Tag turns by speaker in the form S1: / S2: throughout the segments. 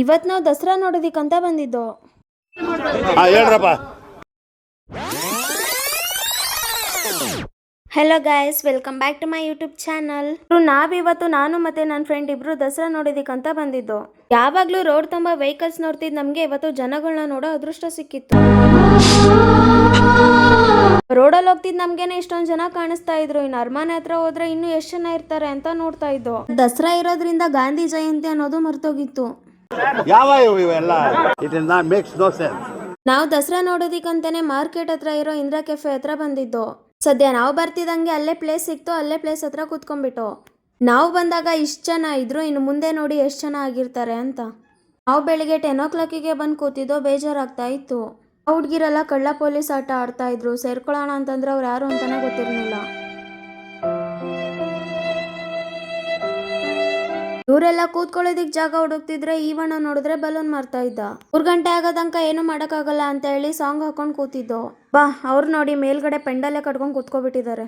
S1: ಇವತ್ತು ನಾವು ದಸರಾ ನೋಡೋದಿಕ್ಕಂತ ಬಂದಿದ್ದು.
S2: ಹೇಳ್ರಪ್ಪ.
S1: Hello guys welcome back to my YouTube channel ನಾವಿವತ್ತು ನಾನು ಮತ್ತೆ ನನ್ನ ಫ್ರೆಂಡ್ ಇಬ್ರು ದಸರಾ ನೋಡೋದಿಕ್ಕಂತ ಬಂದಿದ್ದು. ಯಾವಾಗ್ಲೂ ರೋಡ್ ತುಂಬ ವೆಹಿಕಲ್ಸ್ ನೋಡ್ತಿದ್ ನಮ್ಗೆ ಇವತ್ತು ಜನಗಳನ್ನ ನೋಡೋ ಅದೃಷ್ಟ ಸಿಕ್ಕಿತ್ತು. ರೋಡಲ್ಲಿ ಹೋಗ್ತಿದ್ ನಮ್ಗೇನೆ ಇಷ್ಟೊಂದು ಜನ ಕಾಣಿಸ್ತಾ ಇದ್ರು. ಇನ್ನು ಅರಮನೆ ಹತ್ರ ಹೋದ್ರೆ ಇನ್ನು ಎಷ್ಟು ಜನ ಇರ್ತಾರೆ ಅಂತ ನೋಡ್ತಾ ಇದ್ದು. ದಸರಾ ಇರೋದ್ರಿಂದ ಗಾಂಧಿ ಜಯಂತಿ ಅನ್ನೋದು ಮರ್ತೋಗಿತ್ತು.
S2: ಯಾವ ಇವು ಇವೆಲ್ಲ? It is not makes no sense
S1: ನಾವು ದಸರಾ ನೋಡೋದಿಕ್ಕಂತಾನೆ ಮಾರ್ಕೆಟ್ ಹತ್ರ ಇರೋ ಇಂದ್ರಾ ಕೆಫೆ ಹತ್ರ ಬಂದಿದ್ದು. ಸದ್ಯ ನಾವು ಬರ್ತಿದಂಗೆ ಅಲ್ಲೇ ಪ್ಲೇಸ್ ಸಿಕ್ತು, ಅಲ್ಲೇ ಪ್ಲೇಸ್ ಹತ್ರ ಕೂತ್ಕೊಂಡ್ಬಿಟ್ಟು. ನಾವು ಬಂದಾಗ ಇಷ್ಟು ಜನ ಇದ್ರು, ಇನ್ನು ಮುಂದೆ ನೋಡಿ ಎಷ್ಟು ಜನ ಆಗಿರ್ತಾರೆ ಅಂತ. ನಾವು ಬೆಳಿಗ್ಗೆ ಟೆನ್ ಓ ಕ್ಲಾಕಿಗೆ ಬಂದು ಕೂತಿದ್ದೋ ಬೇಜಾರಾಗ್ತಾ ಇತ್ತು. ಹುಡ್ಗಿರೆಲ್ಲ ಕಳ್ಳ ಪೊಲೀಸ್ ಆಟ ಆಡ್ತಾ ಇದ್ರು, ಸೇರ್ಕೊಳ್ಳೋಣ ಅಂತಂದ್ರೆ ಅವ್ರು ಯಾರು ಅಂತಾನೆ ಗೊತ್ತಿರಲಿಲ್ಲ. ಇವರೆಲ್ಲ ಕೂತ್ಕೊಳ್ಳೋದಿಕ್ ಜಾಗ ಹುಡುಕ್ತಿದ್ರೆ ಈವಣ್ಣ ನೋಡಿದ್ರೆ ಬಲೂನ್ ಮಾರ್ತಾ ಇದ್ದ. ಮೂರ್ ಗಂಟೆ ಆಗದಂಕ ಏನು ಮಾಡಕ್ಕಾಗಲ್ಲ ಅಂತ ಹೇಳಿ ಸಾಂಗ್ ಹಾಕೊಂಡ್ ಕೂತಿದ್ದು. ಬಾ, ಅವ್ರು ನೋಡಿ ಮೇಲ್ಗಡೆ ಪೆಂಡಲ್ಲೇ ಕಟ್ಕೊಂಡ್ ಕೂತ್ಕೊಬಿಟ್ಟಿದ್ದಾರೆ.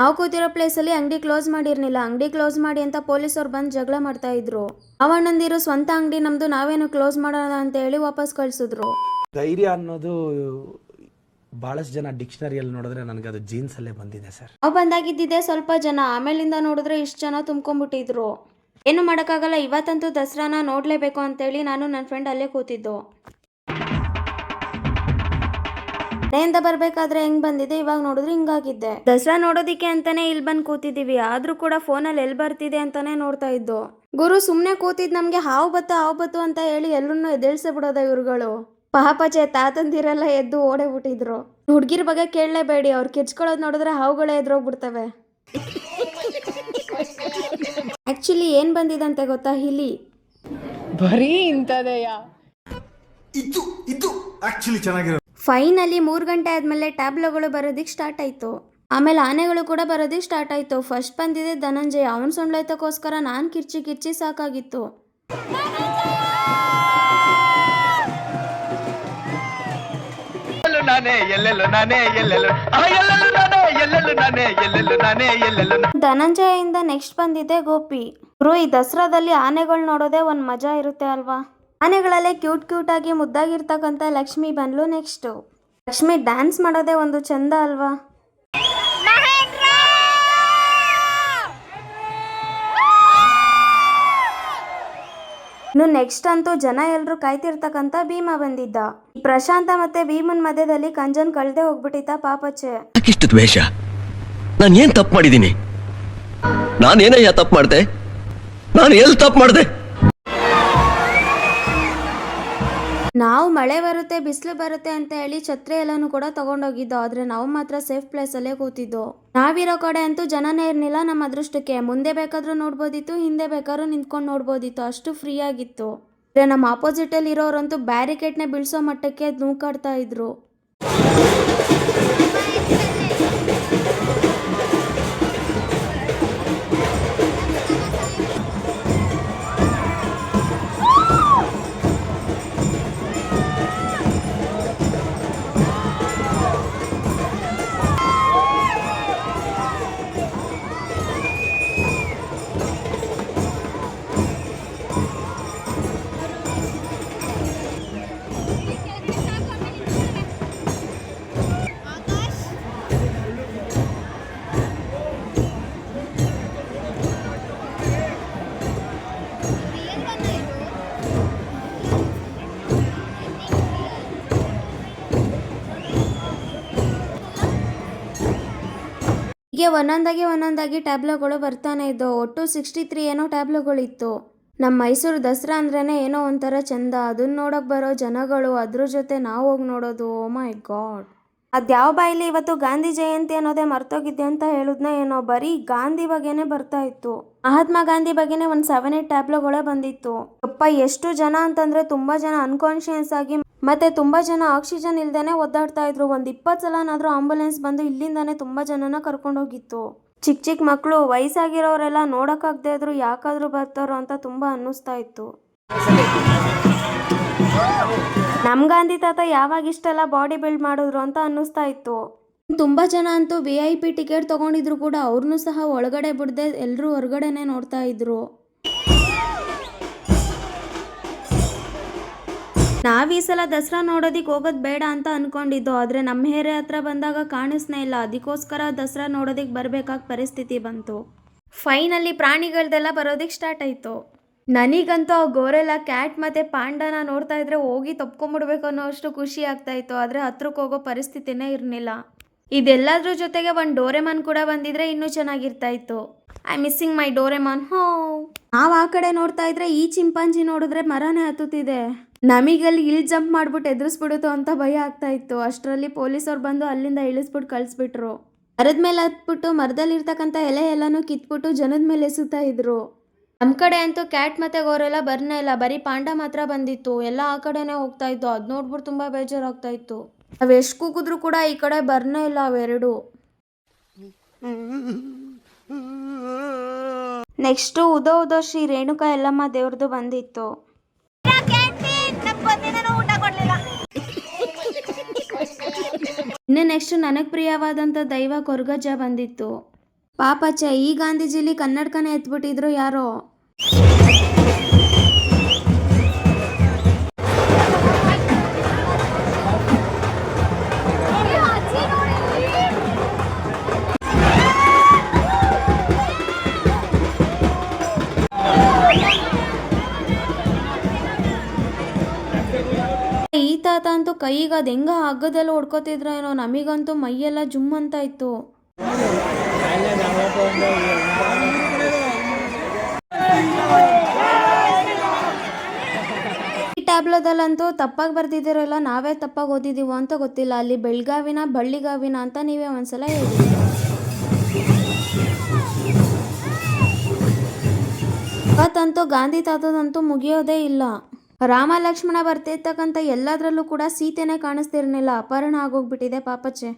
S1: ನಾವು ಕೂತಿರೋ ಪ್ಲೇಸಲ್ಲಿ ಅಂಗಡಿ ಕ್ಲೋಸ್ ಮಾಡಿರ್ನಿಲ್ಲ. ಅಂಗಡಿ ಕ್ಲೋಸ್ ಮಾಡಿ ಅಂತ ಪೊಲೀಸರು ಬಂದು ಜಗಳ ಮಾಡ್ತಾ ಇದ್ರು. ಅವಣ್ಣಂದಿರು ಸ್ವಂತ ಅಂಗಡಿ ನಮ್ದು ನಾವೇನು ಕ್ಲೋಸ್ ಮಾಡೋಣ ಅಂತ ಹೇಳಿ ವಾಪಸ್ ಕಳ್ಸಿದ್ರು.
S3: ಧೈರ್ಯ ಅನ್ನೋದು ಭಾಳಷ್ಟು ಜನ ಡಿಕ್ಷನರಿಯಲ್ಲಿ ನೋಡಿದ್ರೆ ನನಗೆ ಅದು ಜೀನ್ಸ್ ಅಲ್ಲೇ ಬಂದಿದೆ ಸರ್.
S1: ಬಂದಾಗಿದ್ದಿದೆ, ಸ್ವಲ್ಪ ಜನ ಆಮೇಲಿಂದ ನೋಡಿದ್ರೆ ಇಷ್ಟು ಜನ ತುಂಬ್ಕೊಂಡ್ಬಿಟ್ಟಿದ್ರು. ಏನು ಮಾಡೋಕ್ಕಾಗಲ್ಲ, ಇವತ್ತಂತೂ ದಸರಾನ ನೋಡಲೇಬೇಕು ಅಂತೇಳಿ ನಾನು ನನ್ನ ಫ್ರೆಂಡ್ ಅಲ್ಲೇ ಕೂತಿದ್ದು. ಮನೆಯಿಂದ ಬರ್ಬೇಕಾದ್ರೆ ಹೆಂಗ್ ಬಂದಿದೆ, ಇವಾಗ ನೋಡಿದ್ರೆ ಹಿಂಗಾಗಿದ್ದೆ ದಸರಾ ನೋಡೋದಿಕ್ಕೆ ಅಂತಾನೆ ಇಲ್ಲಿ ಬಂದು ಕೂತಿದ್ದೀವಿ, ಆದ್ರೂ ಕೂಡ ಫೋನಲ್ಲಿ ಎಲ್ಲಿ ಬರ್ತಿದೆ ಅಂತಾನೆ ನೋಡ್ತಾ ಇದ್ದು. ಗುರು ಸುಮ್ಮನೆ ಕೂತಿದ್ ನಮ್ಗೆ ಹಾವು ಬತ್ತು ಹಾವು ಬತ್ತು ಅಂತ ಹೇಳಿ ಎಲ್ಲರನ್ನೂ ಎದ್ದೇಳ್ಸೇ ಬಿಡೋದ ಇವ್ರುಗಳು. ಪಾಪಚೆ ತಾತಂದಿರೆಲ್ಲ ಎದ್ದು ಓಡೇ ಬಿಟ್ಟಿದ್ರು ಹುಡ್ಗಿರ್ ಬಗ್ಗೆ ಕೇಳಲೇಬೇಡಿ ಅವ್ರು ಕೆಚ್ಕೊಳ್ಳೋದು ನೋಡಿದ್ರೆ ಹಾವುಗಳೇ ಎದ್ರೋಗ್ಬಿಡ್ತವೆ. ಆಕ್ಚುಲಿ ಏನ್ ಬಂದಿದಂತೆ ಗೊತ್ತಾ ಹಿಲಿ
S4: ಬರೀ ಇಂಥದೆಯಾ?
S1: ಫೈನಲಿ ಮೂರು ಗಂಟೆ ಆದಮೇಲೆ ಟ್ಯಾಬ್ಲೋಗಳು ಬರೋದಿಕ್ಕೆ ಸ್ಟಾರ್ಟ್ ಆಯಿತು. ಆಮೇಲೆ ಆನೆಗಳು ಕೂಡ ಬರೋದಿಕ್ಕೆ ಸ್ಟಾರ್ಟ್ ಆಯಿತು. ಫಸ್ಟ್ ಬಂದಿದೆ ಧನಂಜಯ. ಅವನ ಸೊಂಡ್ಲೈತಕ್ಕೋಸ್ಕರ ನಾನು ಕಿರ್ಚಿ ಕಿರ್ಚಿ ಸಾಕಾಗಿತ್ತು.
S5: ಎಲ್ಲೆಲ್ಲೂ
S1: ಧನಂಜಯದಿಂದ ನೆಕ್ಸ್ಟ್ ಬಂದಿದೆ ಗೋಪಿ. ಗುರು ಈ ದಸರಾದಲ್ಲಿ ಆನೆಗಳು ನೋಡೋದೇ ಒಂದು ಮಜಾ ಇರುತ್ತೆ ಅಲ್ವಾ? ಆನೆಗಳಲ್ಲೇ ಕ್ಯೂಟ್ ಕ್ಯೂಟ್ ಆಗಿ ಮುದ್ದಾಗಿರ್ತಕ್ಕಂಥ ಲಕ್ಷ್ಮಿ ಬಂದ್ಲು ನೆಕ್ಸ್ಟು. ಲಕ್ಷ್ಮಿ ಡ್ಯಾನ್ಸ್ ಮಾಡೋದೇ ಒಂದು ಚಂದ ಅಲ್ವಾ? ಇನ್ನು ನೆಕ್ಸ್ಟ್ ಅಂತೂ ಜನ ಎಲ್ಲರೂ ಕಾಯ್ತಿರ್ತಕ್ಕಂಥ ಭೀಮ ಬಂದಿದ್ದ. ಪ್ರಶಾಂತ ಮತ್ತೆ ಭೀಮನ್ ಮಧ್ಯದಲ್ಲಿ ಕಂಜನ್ ಕಳ್ದೆ ಹೋಗ್ಬಿಟ್ಟಿತ್ತ ಪಾಪಚ್ಚೆ.
S6: ಯಾಕಿಷ್ಟು ದ್ವೇಷ? ನಾನು ಏನ್ ತಪ್ಪು ಮಾಡಿದ್ದೀನಿ ನಾನೇನಯ್ಯ ತಪ್ಪು ಮಾಡಿದೆ? ನಾನು ಎಲ್ಲಿ ತಪ್ಪು ಮಾಡಿದೆ?
S1: ನಾವು ಮಳೆ ಬರುತ್ತೆ, ಬಿಸಿಲು ಬರುತ್ತೆ ಅಂತ ಹೇಳಿ ಛತ್ರಿ ಎಲ್ಲಾನು ಕೂಡ ತಗೊಂಡೋಗಿದ್ದು. ಆದ್ರೆ ನಾವು ಮಾತ್ರ ಸೇಫ್ ಪ್ಲೇಸ್ ಅಲ್ಲೇ ಕೂತಿದ್ದು. ನಾವಿರೋ ಕಡೆ ಅಂತೂ ಜನನೇ ಇರಲಿಲ್ಲ ನಮ್ಮ ಅದೃಷ್ಟಕ್ಕೆ. ಮುಂದೆ ಬೇಕಾದ್ರೂ ನೋಡ್ಬೋದಿತ್ತು, ಹಿಂದೆ ಬೇಕಾದ್ರೂ ನಿಂತ್ಕೊಂಡು ನೋಡ್ಬೋದಿತ್ತು. ಅಷ್ಟು ಫ್ರೀ ಆಗಿತ್ತು. ನಮ್ಮ ಆಪೋಸಿಟ್ ಅಲ್ಲಿ ಇರೋರಂತೂ ಬ್ಯಾರಿಕೇಡ್ನೇ ಬೀಳ್ಸೋ ಮಟ್ಟಕ್ಕೆ ನೂಕಾಡ್ತಾ ಇದ್ರು. ಹೀಗೆ ಒಂದೊಂದಾಗಿ ಒಂದೊಂದಾಗಿ ಟ್ಯಾಬ್ಲೋಗಳು ಬರ್ತಾನೆ ಇದ್ದವು. ಒಟ್ಟು ಸಿಕ್ಸ್ಟಿ ತ್ರೀ ಏನೋ ಟ್ಯಾಬ್ಲೋಗಳಿತ್ತು. ನಮ್ಮ ಮೈಸೂರು ದಸರಾ ಅಂದ್ರೇ ಏನೋ ಒಂಥರ ಚಂದ. ಅದನ್ನ ನೋಡೋಕೆ ಬರೋ ಜನಗಳು ಅದ್ರ ಜೊತೆ ನಾವು ಹೋಗಿ ನೋಡೋದು, ಓ ಮೈ ಗಾಡ್. ಅದ್ಯಾವ ಬಾಯಿಲಿ ಇವತ್ತು ಗಾಂಧಿ ಜಯಂತಿ ಅನ್ನೋದೇ ಮರ್ತೋಗಿದ್ದೆ ಅಂತ ಹೇಳಿದ್ನ ಏನೋ, ಬರೀ ಗಾಂಧಿ ಬಗ್ಗೆನೇ ಬರ್ತಾ ಇತ್ತು. ಮಹಾತ್ಮ ಗಾಂಧಿ ಬಗ್ಗೆನೇ ಒಂದು ಸೆವೆನ್ ಏಟ್ ಟ್ಯಾಬ್ಲೋಗಳೇ ಬಂದಿತ್ತು. ಅಪ್ಪ ಎಷ್ಟು ಜನ ಅಂತಂದ್ರೆ ತುಂಬಾ ಜನ ಅನ್ಕಾನ್ಶಿಯಸ್ ಆಗಿ ಮತ್ತೆ ತುಂಬಾ ಜನ ಆಕ್ಸಿಜನ್ ಇಲ್ದೇನೆ ಒದ್ದಾಡ್ತಾ ಇದ್ರು. ಒಂದ್ ಇಪ್ಪತ್ತು ಸಲನಾದ್ರೂ ಆಂಬುಲೆನ್ಸ್ ಬಂದು ಇಲ್ಲಿಂದಾನೆ ತುಂಬಾ ಜನನ ಕರ್ಕೊಂಡೋಗಿತ್ತು ಚಿಕ್ಕ ಚಿಕ್ಕ ಮಕ್ಕಳು ವಯಸ್ಸಾಗಿರೋರೆಲ್ಲ ನೋಡೋಕ್ಕಾಗದೇ ಇದ್ರು, ಯಾಕಾದ್ರೂ ಬರ್ತಾರೋ ಅಂತ ತುಂಬಾ ಅನ್ನಿಸ್ತಾ ಇತ್ತು. ನಮ್ ಗಾಂಧಿ ತಾತ ಯಾವಾಗ ಇಷ್ಟೆಲ್ಲ ಬಾಡಿ ಬಿಲ್ಡ್ ಮಾಡಿದ್ರು ಅಂತ ಅನ್ನಿಸ್ತಾ ಇತ್ತು. ತುಂಬ ಜನ ಅಂತೂ ವಿ ಐ ಪಿ ಟಿಕೆಟ್ ತೊಗೊಂಡಿದ್ರು ಕೂಡ ಅವ್ರನ್ನೂ ಸಹ ಒಳಗಡೆ ಬಿಡದೆ ಎಲ್ಲರೂ ಹೊರಗಡೆನೆ ನೋಡ್ತಾ ಇದ್ರು. ನಾವ್ ಈ ಸಲ ದಸರಾ ನೋಡೋದಿಕ್ ಹೋಗೋದ್ ಬೇಡ ಅಂತ ಅನ್ಕೊಂಡಿದ್ದು, ಆದ್ರೆ ನಮ್ಮ ಹೇರೆ ಹತ್ರ ಬಂದಾಗ ಕಾಣಿಸ್ನೇ ಇಲ್ಲ. ಅದಕ್ಕೋಸ್ಕರ ದಸರಾ ನೋಡೋದಿಕ್ ಬರಬೇಕಾದ ಪರಿಸ್ಥಿತಿ ಬಂತು. ಫೈನಲ್ಲಿ ಪ್ರಾಣಿಗಳ್ದೆಲ್ಲ ಬರೋದಿಕ್ ಸ್ಟಾರ್ಟ್ ಆಯ್ತು. ನನಗಂತೂ ಆ ಗೋರೆಲ್ಲ ಕ್ಯಾಟ್ ಮತ್ತೆ ಪಾಂಡನ ನೋಡ್ತಾ ಇದ್ರೆ ಹೋಗಿ ತಪ್ಕೊಂಬಿಡ್ಬೇಕು ಅನ್ನೋ ಅಷ್ಟು ಖುಷಿ ಆಗ್ತಾ ಇತ್ತು, ಆದ್ರೆ ಹತ್ರಕ್ಕೆ ಹೋಗೋ ಪರಿಸ್ಥಿತಿನೇ ಇರಲಿಲ್ಲ ಇದೆಲ್ಲದ್ರ ಜೊತೆಗೆ ಒಂದು ಡೋರೆಮಾನ್ ಕೂಡ ಬಂದಿದ್ರೆ ಇನ್ನೂ ಚೆನ್ನಾಗಿರ್ತಾ ಇತ್ತು ಐ ಮಿಸ್ಸಿಂಗ್ ಮೈ ಡೋರೆಮಾನ್ ಹೋ. ನಾವ್ ಆ ಕಡೆ ನೋಡ್ತಾ ಇದ್ರೆ ಈ ಚಿಂಪಾಂಜಿ ನೋಡಿದ್ರೆ ಮರನೇ ಹತ್ತುತ್ತಿದೆ. ನಮಿಗಲ್ಲಿ ಇಲ್ಲಿ ಜಂಪ್ ಮಾಡ್ಬಿಟ್ಟು ಎದುರಿಸ್ಬಿಡುತ್ತೋ ಅಂತ ಭಯ ಆಗ್ತಾ ಇತ್ತು ಅಷ್ಟರಲ್ಲಿ ಪೊಲೀಸವ್ರು ಬಂದು ಅಲ್ಲಿಂದ ಇಳಿಸ್ಬಿಟ್ಟು ಕಳಿಸ್ಬಿಟ್ರು. ಮರದ ಮೇಲೆ ಹತ್ಬಿಟ್ಟು ಮರದಲ್ಲಿ ಇರ್ತಕ್ಕಂತ ಎಲೆ ಎಲ್ಲನೂ ಕಿತ್ಬಿಟ್ಟು ಜನದ ಮೇಲೆ ಎಸುತ್ತಾ ಇದ್ರು. ನಮ್ ಕಡೆ ಅಂತೂ ಕ್ಯಾಟ್ ಮತ್ತೆ ಗೋರೆಲ್ಲ ಬರ್ನೇ ಇಲ್ಲ. ಬರೀ ಪಾಂಡ ಮಾತ್ರ ಬಂದಿತ್ತು. ಎಲ್ಲ ಆ ಕಡೆನೆ ಹೋಗ್ತಾ ಇತ್ತು ಅದ್ ನೋಡ್ಬಿಟ್ಟು ತುಂಬಾ ಬೇಜಾರಾಗ್ತಾ ಇತ್ತು. ನಾವ್ ಎಷ್ಟ್ ಕೂಗಿದ್ರು ಕೂಡ ಈ ಕಡೆ ಬರ್ನೇ ಇಲ್ಲ ಅವೆರಡು ನೆಕ್ಸ್ಟು ಉದೋ ಉದೋ ಶ್ರೀ ರೇಣುಕಾ ಎಲ್ಲಮ್ಮ ದೇವ್ರದ್ದು ಬಂದಿತ್ತು. ಇನ್ನು ನೆಕ್ಸ್ಟ್ ನನಗೆ ಪ್ರಿಯವಾದಂಥ ದೈವ ಕೊರ್ಗಜ ಬಂದಿತ್ತು. ಪಾಪಚ್ಚ ಈ ಗಾಂಧೀಜಿಲಿ ಕನ್ನಡಕನೇ ಎತ್ಬಿಟ್ಟಿದ್ರು ಯಾರೋ? ತಾತ ಅಂತೂ ಕೈಗೆ ಅದು ಹೆಂಗ ಹಗ್ಗದಲ್ಲಿ ಹೊಡ್ಕೋತಿದ್ರ ಏನೋ, ನಮಗಂತೂ ಮೈಯೆಲ್ಲ ಜುಮ್ ಅಂತ ಇತ್ತು. ಟ್ಯಾಬ್ಲದಲ್ಲಂತೂ ತಪ್ಪಾಗಿ ಬರ್ದಿದ್ದೀರಲ್ಲ ನಾವೇ ತಪ್ಪಾಗಿ ಓದಿದ್ದೀವೋ ಅಂತ ಗೊತ್ತಿಲ್ಲ. ಅಲ್ಲಿ ಬೆಳಗಾವಿನ ಬಳ್ಳಿಗಾವಿನ ಅಂತ ನೀವೇ ಒಂದ್ಸಲ ಹೇಳಿ ಇವತ್ತಂತೂ ಗಾಂಧಿ ತಾತದಂತೂ ಮುಗಿಯೋದೇ ಇಲ್ಲ. ರಾಮ ಲಕ್ಷ್ಮಣ ಬರ್ತಿರ್ತಕ್ಕಂಥ ಎಲ್ಲದರಲ್ಲೂ ಕೂಡ ಸೀತೆನೇ ಕಾಣಿಸ್ತಿರ್ಲಿಲ್ಲ. ಅಪಹರಣ ಆಗೋಗ್ಬಿಟ್ಟಿದೆ ಪಾಪಚ್ಚೆ.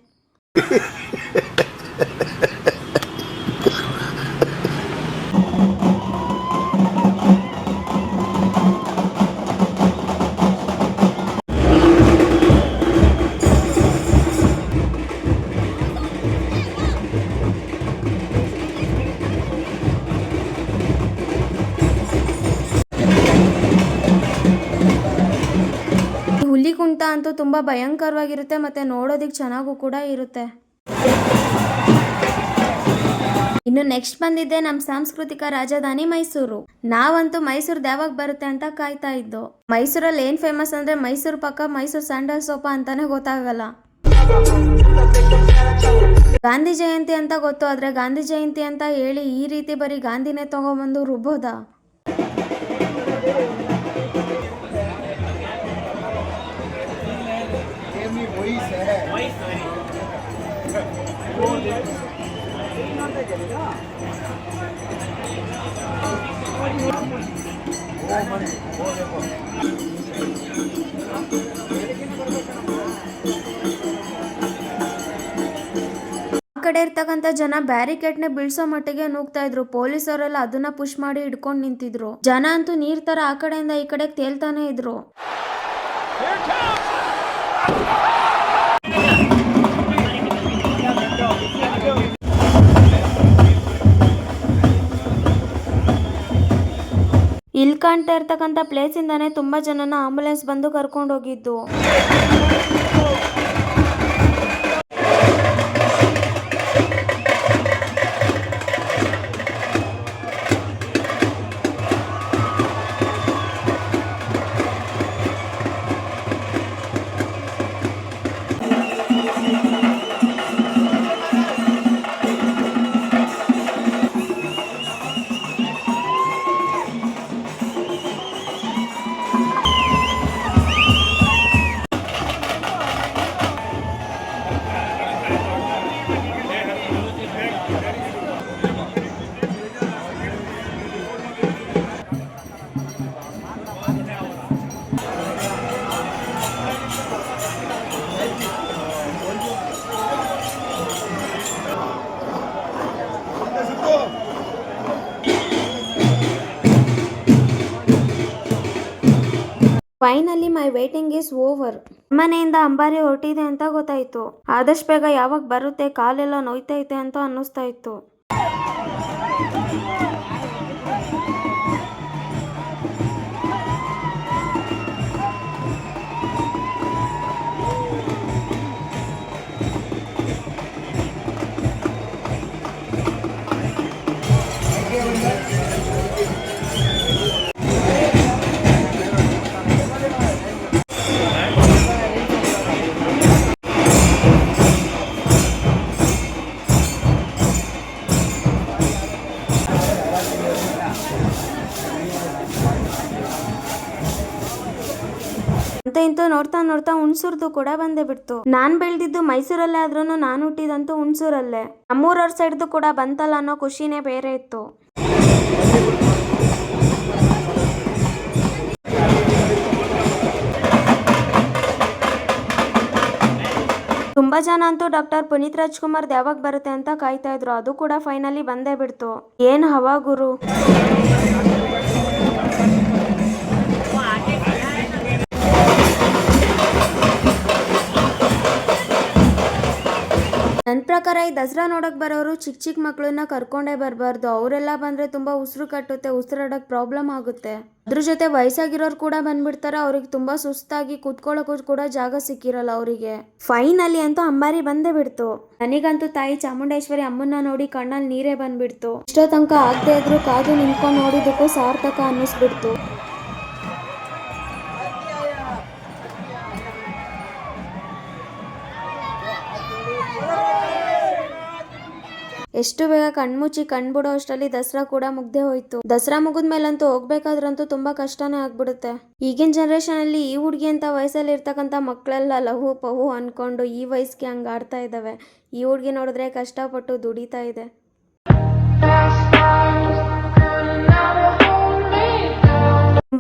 S1: ಅಂತೂ ತುಂಬ ಭಯಂಕರವಾಗಿರುತ್ತೆ ಮತ್ತೆ ನೋಡೋದಿಕ್ಕೆ ಚೆನ್ನಾಗೂ ಕೂಡ ಇರುತ್ತೆ. ಇನ್ನು ನೆಕ್ಸ್ಟ್ ಬಂದಿದ್ದೆ ನಮ್ಮ ಸಾಂಸ್ಕೃತಿಕ ರಾಜಧಾನಿ ಮೈಸೂರು. ನಾವಂತೂ ಮೈಸೂರು ಯಾವಾಗ ಬರುತ್ತೆ ಅಂತ ಕಾಯ್ತಾ ಇದ್ದು. ಮೈಸೂರಲ್ಲಿ ಏನ್ ಫೇಮಸ್ ಅಂದ್ರೆ ಮೈಸೂರು ಪಕ್ಕ ಮೈಸೂರು ಸ್ಯಾಂಡಲ್ ಸೋಪ ಅಂತಾನೆ ಗೊತ್ತಾಗಲ್ಲ. ಗಾಂಧಿ ಜಯಂತಿ ಅಂತ ಗೊತ್ತು, ಆದ್ರೆ ಗಾಂಧಿ ಜಯಂತಿ ಅಂತ ಹೇಳಿ ಈ ರೀತಿ ಬರೀ ಗಾಂಧಿನೇ ತಗೊಂಬಂದು ರುಬ್ಬೋದಾ? ಕಡೆ ಇರ್ತಕ್ಕಂಥ ಜನ ಬ್ಯಾರಿಕೇಡ್ನೆ ಬೀಳ್ಸೋ ಮಟ್ಟಿಗೆ ನೂಗ್ತಾ ಇದ್ರು. ಪೊಲೀಸರೆಲ್ಲ ಅದನ್ನ ಪುಷ್ ಮಾಡಿ ಹಿಡ್ಕೊಂಡು ನಿಂತಿದ್ರು. ಜನ ಅಂತೂ ನೀರ್ ತರ ಆ ಕಡೆಯಿಂದ ಈ ಕಡೆ ತೇಲ್ತಾನೆ ಇದ್ರು. ಇಲ್ಲಿ ಕಾಣ್ತಾ ಇರ್ತಕ್ಕಂಥ ಪ್ಲೇಸಿಂದಾನೇ ತುಂಬ ಜನನ ಆಂಬುಲೆನ್ಸ್ ಬಂದು ಕರ್ಕೊಂಡು ಹೋಗಿದ್ದು. Finally my waiting is over ಮನೆಯಿಂದ ಅಂಬಾರಿ ಹೊರಟಿದೆ ಅಂತ ಗೊತ್ತಾಯ್ತು. ಆದಷ್ಟು ಬೇಗ ಯಾವಾಗ ಬರುತ್ತೆ, ಕಾಲೆಲ್ಲ ನೋಯ್ತೈತೆ ಅಂತ ಅನ್ನಿಸ್ತಾ ಇತ್ತು. ಅಂತ ಇಂತೂ ನೋಡ್ತಾ ನೋಡ್ತಾ ಹುಣ್ಸೂರ್ದು ಕೂಡ ಬಂದೇ ಬಿಡ್ತು. ನಾನ್ ಬೆಳ್ದಿದ್ದು ಮೈಸೂರಲ್ಲೇ ಆದ್ರೂ ನಾನು ಹುಟ್ಟಿದಂತೂ ಹುಣ್ಸೂರಲ್ಲೇ. ನಮ್ಮೂರವ್ರ ಸೈಡ್ದು ಕೂಡ ಬಂತಲ್ಲ ಅನ್ನೋ ಖುಷಿನೇ ಬೇರೆ ಇತ್ತು. ತುಂಬಾ ಜನ ಅಂತೂ ಡಾಕ್ಟರ್ ಪುನೀತ್ ರಾಜ್ಕುಮಾರ್ ಯಾವಾಗ ಬರುತ್ತೆ ಅಂತ ಕಾಯ್ತಾ ಇದ್ರು, ಅದು ಕೂಡ ಫೈನಲಿ ಬಂದೇ ಬಿಡ್ತು. ಏನ್ ಹವಾ ಗುರು? ನನ್ನ ಪ್ರಕಾರ ಈ ದಸರಾ ನೋಡಕ್ ಬರೋರು ಚಿಕ್ಕ ಚಿಕ್ಕ ಮಕ್ಕಳನ್ನ ಕರ್ಕೊಂಡೇ ಬರಬಾರ್ದು. ಅವರೆಲ್ಲ ಬಂದ್ರೆ ತುಂಬಾ ಉಸಿರು ಕಟ್ಟುತ್ತೆ, ಉಸಿರಾಡಕ್ ಪ್ರಾಬ್ಲಮ್ ಆಗುತ್ತೆ. ಅದ್ರ ಜೊತೆ ವಯಸ್ಸಾಗಿರೋರು ಕೂಡ ಬಂದ್ಬಿಡ್ತಾರೆ, ಅವ್ರಿಗೆ ತುಂಬಾ ಸುಸ್ತಾಗಿ ಕೂತ್ಕೊಳ್ಳೋಕ್ಕೂ ಕೂಡ ಜಾಗ ಸಿಕ್ಕಿರಲ್ಲ ಅವರಿಗೆ. ಫೈನಲಿ ಅಂತೂ ಅಂಬಾರಿ ಬಂದೇ ಬಿಡ್ತು. ನನಗಂತೂ ತಾಯಿ ಚಾಮುಂಡೇಶ್ವರಿ ಅಮ್ಮನ್ನ ನೋಡಿ ಕಣ್ಣಲ್ಲಿ ನೀರೇ ಬಂದ್ಬಿಡ್ತು. ಇಷ್ಟೋ ತನಕ ಆಗದೆ ಇದ್ರು ಕಾದು ನಿಂತ್ಕೊಂಡು ನೋಡಿದಕ್ಕೂ ಸಾರ್ಥಕ ಅನ್ನಿಸ್ಬಿಡ್ತು. ಎಷ್ಟು ಬೇಗ ಕಣ್ಮುಚ್ಚಿ ಕಣ್ಬಿಡೋ ಅಷ್ಟರಲ್ಲಿ ದಸರಾ ಕೂಡ ಮುಗ್ದೇ ಹೋಯ್ತು. ದಸರಾ ಮುಗಿದ್ಮೇಲಂತೂ ಹೋಗ್ಬೇಕಾದ್ರಂತೂ ತುಂಬಾ ಕಷ್ಟನೇ ಆಗ್ಬಿಡುತ್ತೆ. ಈಗಿನ ಜನರೇಷನ್ ಅಲ್ಲಿ ಈ ಹುಡುಗಿ ಅಂತ ವಯಸ್ಸಲ್ಲಿ ಇರ್ತಕ್ಕಂಥ ಮಕ್ಕಳೆಲ್ಲ ಲಹು ಪಹು ಅನ್ಕೊಂಡು ಈ ವಯಸ್ಸಿಗೆ ಹಂಗೆ ಆಡ್ತಾ ಇದ್ದಾವೆ. ಈ ಹುಡುಗಿ ನೋಡಿದ್ರೆ ಕಷ್ಟಪಟ್ಟು ದುಡಿತಾ ಇದೆ.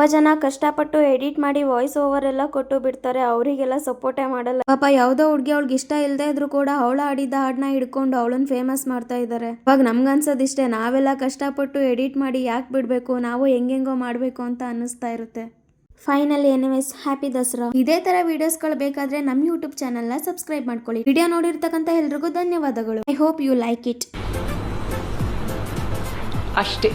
S1: ತುಂಬಾ ಜನ ಕಷ್ಟಪಟ್ಟು ಎಡಿಟ್ ಮಾಡಿ ವಾಯ್ಸ್ ಓವರ್ ಎಲ್ಲ ಕೊಟ್ಟು ಬಿಡ್ತಾರೆ. ಅವರಿಗೆಲ್ಲ ಸಪೋರ್ಟೇ ಮಾಡಲ್ಲ. ಪಾಪ ಯಾವ್ದೋ ಹುಡ್ಗಿ ಅವ್ಳಿಗೆ ಇಷ್ಟ ಇಲ್ಲದೆ ಇದ್ರು ಕೂಡ ಅವಳ ಆಡಿದ ಹಾಡನ್ನ ಹಿಡ್ಕೊಂಡು ಅವಳನ್ನ ಫೇಮಸ್ ಮಾಡ್ತಾ ಇದ್ದಾರೆ ಇವಾಗ ನಮ್ಗನ್ಸೋದಿಷ್ಟೇ ನಾವೆಲ್ಲ ಕಷ್ಟಪಟ್ಟು ಎಡಿಟ್ ಮಾಡಿ ಯಾಕೆ ಬಿಡಬೇಕು, ನಾವು ಹೆಂಗೆಂಗೋ ಮಾಡಬೇಕು ಅಂತ ಅನ್ನಿಸ್ತಾ ಇರುತ್ತೆ. Finally anyways happy Dasara. ಇದೇ ತರ ವಿಡಿಯೋಸ್ಗಳು ಬೇಕಾದ್ರೆ ನಮ್ಮ ಯೂಟ್ಯೂಬ್ ಚಾನಲ್ನ ಸಬ್ಸ್ಕ್ರೈಬ್ ಮಾಡ್ಕೊಳ್ಳಿ. ವಿಡಿಯೋ ನೋಡಿರ್ತಕ್ಕಂಥ ಎಲ್ರಿಗೂ ಧನ್ಯವಾದಗಳು. I hope you like it
S4: ಅಷ್ಟೇ.